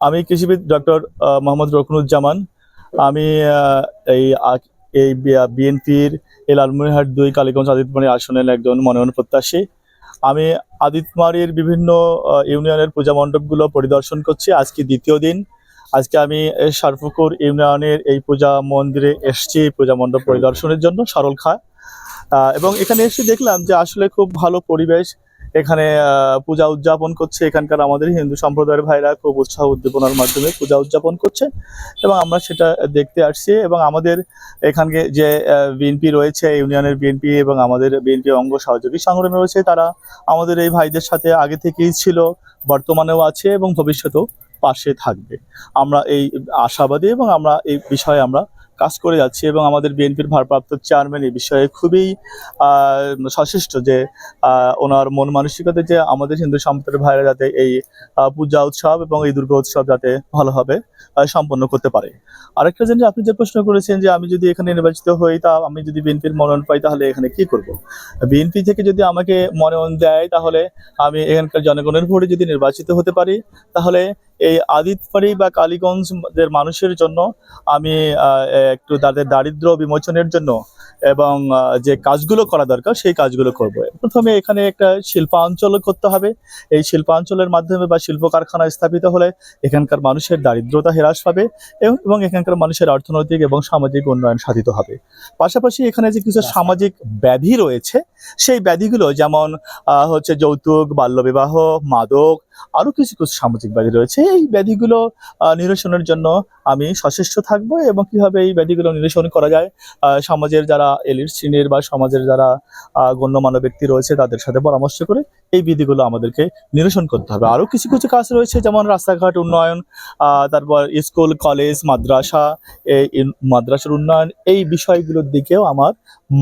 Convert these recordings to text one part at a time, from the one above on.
আমি কৃষিবিদ ডক্টর মোহাম্মদ রকনুজ্জামান। আমি এই এই বিএনপির এই লালমনিরহাট দুই কালীগঞ্জ আদিতমারি আসনের একজন মনোনয়ন প্রত্যাশী। আমি আদিতমারির বিভিন্ন ইউনিয়নের পূজা মণ্ডপগুলো পরিদর্শন করছি। আজকে দ্বিতীয় দিন। আজকে আমি এই সারপুকুর ইউনিয়নের এই পূজা মন্দিরে এসছি পূজা মণ্ডপ পরিদর্শনের জন্য সরল খা। আহ, এবং এখানে এসে দেখলাম যে আসলে খুব ভালো পরিবেশ। এখানে পূজা উদযাপন করছে এখানকার আমাদের হিন্দু সম্প্রদায়ের ভাইরা। খুব উৎসাহ উদ্দীপনার মাধ্যমে পূজা উদযাপন করছে এবং আমরা সেটা দেখতে আসছি এবং আমাদের এখানকে যে বিএনপি রয়েছে, ইউনিয়নের বিএনপি এবং আমাদের বিএনপি অঙ্গ সহযোগী সংগঠন রয়েছে, তারা আমাদের এই ভাইদের সাথে আগে থেকেই ছিল, বর্তমানেও আছে এবং ভবিষ্যতেও পাশে থাকবে। আমরা এই আশাবাদী এবং আমরা এই বিষয়ে আমরা কাজ করে যাচ্ছি এবং আমাদের বিএনপির ভারপ্রাপ্ত চেয়ারম্যান এই বিষয়ে খুবই সচেষ্ট যে ওনার মন মানসিকতা যে আমাদের হিন্দু সম্প্রদায়ের ভাইরা যাতে এই পূজা উৎসব এবং এই দুর্গা উৎসব যাতে ভালোভাবে সম্পন্ন করতে পারে। আরেকটা জিনিস আপনি যে প্রশ্ন করেছেন যে আমি যদি এখানে নির্বাচিত হই তা আমি যদি বিএনপির মনোনয়ন পাই তাহলে এখানে কি করব? বিএনপি থেকে যদি আমাকে মনোনয়ন দেয় তাহলে আমি এখানকার জনগণের ভোটে যদি নির্বাচিত হতে পারি তাহলে এই আদিতপাড়ি বা কালীগঞ্জের মানুষের জন্য আমি একটু তাদের দারিদ্র বিমোচনের জন্য এবং যে কাজগুলো করা দরকার সেই কাজগুলো করব। প্রথমে এখানে একটা শিল্পাঞ্চল করতে হবে। এই শিল্পাঞ্চলের মাধ্যমে বা শিল্প কারখানা স্থাপিত হলে এখানকার মানুষের দারিদ্রতা হ্রাস পাবে এবং এবং এখানকার মানুষের অর্থনৈতিক এবং সামাজিক উন্নয়ন সাধিত হবে। পাশাপাশি এখানে যে কিছু সামাজিক ব্যাধি রয়েছে সেই ব্যাধিগুলো যেমন হচ্ছে যৌতুক বাল্যবিবাহ মাদক আরও কিছু কিছু সামাজিক ব্যাধি রয়েছে। এই ব্যাধিগুলো নিরসনের জন্য আমি সচেষ্ট থাকব এবং কীভাবে এই ব্যাধিগুলো নিরসন করা যায় সমাজের যারা এলিট শ্রেণির বা সমাজের যারা গণ্যমান্য ব্যক্তি রয়েছে তাদের সাথে পরামর্শ করে এই বিধিগুলো আমাদেরকে নিরসন করতে হবে। আরও কিছু কিছু কাজ রয়েছে, যেমন রাস্তাঘাট উন্নয়ন তারপর স্কুল, কলেজ, মাদ্রাসা এই মাদ্রাসার উন্নয়ন, এই বিষয়গুলোর দিকেও আমার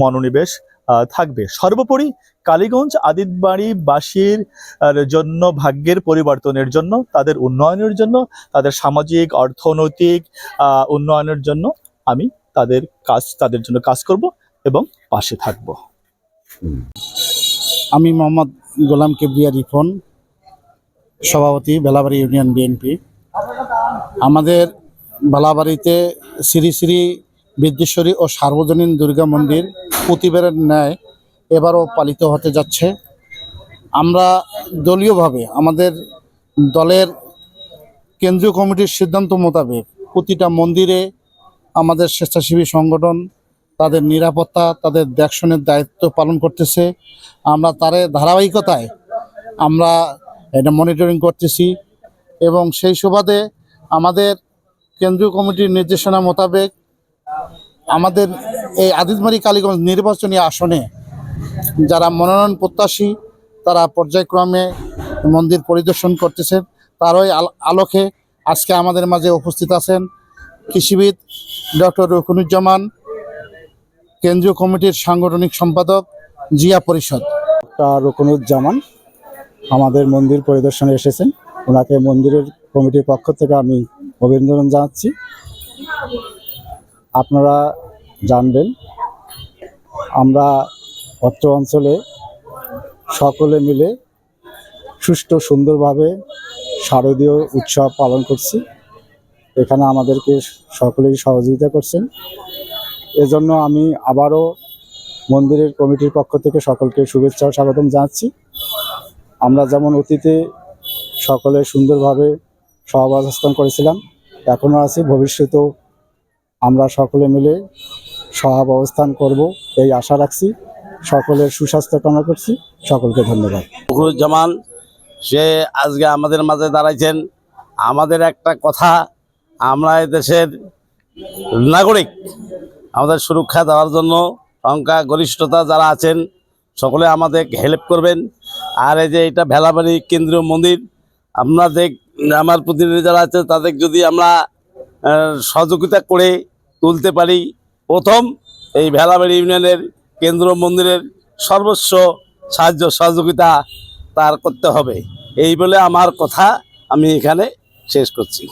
মনোনিবেশ থাকবে। সর্বোপরি কালীগঞ্জ আদিতবাড়িবাসীর আহ, জন্য ভাগ্যের পরিবর্তনের জন্য তাদের উন্নয়নের জন্য তাদের সামাজিক অর্থনৈতিক উন্নয়নের জন্য আমি তাদের কাজ তাদের জন্য কাজ করব এবং পাশে থাকব। আমি মোহাম্মদ গোলাম কেবরিয়া রিফন সভাপতি বেলাবাড়ি ইউনিয়ন বিএনপি। আমাদের বেলাবাড়িতে শ্রী শ্রী বিদ্যেশ্বরী ও সার্বজনীন দুর্গা মন্দির প্রতিবারের ন্যায় এবারও পালিত হতে যাচ্ছে। আমরা দলীয়ভাবে আমাদের দলের কেন্দ্রীয় কমিটির সিদ্ধান্ত মোতাবেক প্রতিটা মন্দিরে আমাদের স্বেচ্ছাসেবী সংগঠন তাদের নিরাপত্তা, তাদের দেখশনের দায়িত্ব পালন করতেছে। আমরা তারে ধারাবাহিকতায় আমরা এটা মনিটরিং করতেছি এবং সেই সুবাদে আমাদের কেন্দ্রীয় কমিটির নির্দেশনা মোতাবেক আমাদের এই আদিতমারি কালীগঞ্জ নির্বাচনী আসনে যারা মনোনয়ন প্রত্যাশী, তারা পর্যায়ক্রমে মন্দির পরিদর্শন করতেছেন। তারই আল- আলোকে আজকে আমাদের মাঝে উপস্থিত আছেন কৃষিবিদ ডক্টর রকুনুজ্জামান, কেন্দ্রীয় কমিটির সাংগঠনিক সম্পাদক জিয়া পরিষদ। ডক্টর রুকনুজ্জামান আমাদের মন্দির পরিদর্শনে এসেছেন। ওনাকে মন্দিরের কমিটির পক্ষ থেকে আমি অভিনন্দন জানাচ্ছি। আপনারা জানবেন। আমরা অত্র অঞ্চলে সকলে মিলে সুষ্ঠু, সুন্দরভাবে শারদীয় উৎসব পালন করছি। এখানে আমাদেরকে সকলেই সহযোগিতা করছেন। এজন্য আমি আবারও মন্দিরের কমিটির পক্ষ থেকে সকলকে শুভেচ্ছা ও স্বাগতম জানাচ্ছি। আমরা যেমন অতীতে সকলে সুন্দরভাবে সহাবস্থান করেছিলাম এখনও আছি, ভবিষ্যতেও আমরা সকলে মিলে সহাব অবস্থান করব, এই আশা রাখছি। সকলের সুস্বাস্থ্য কামনা করছি। সকলকে ধন্যবাদ। ফখরুজ্জামান, সে আজকে আমাদের মাঝে দাঁড়াইছেন। আমাদের একটা কথা, আমরা দেশের নাগরিক। আমাদের সুরক্ষা দেওয়ার জন্য সংখ্যা, গরিষ্ঠতা যারা আছেন, সকলে আমাদের হেল্প করবেন। আর এই যে এটা ভেলাবাড়ি কেন্দ্রীয় মন্দির, আপনাদের, আমার প্রতিনিধি যারা আছে, তাদের যদি আমরা সহযোগিতা করে তুলতে পারি। প্রথম, এই ভেলাবাড়ি ইউনিয়নের কেন্দ্র মন্দিরের সর্বস্ব সাহায্য সহযোগিতা তার করতে হবে। এই বলে আমার কথা আমি এখানে শেষ করছি।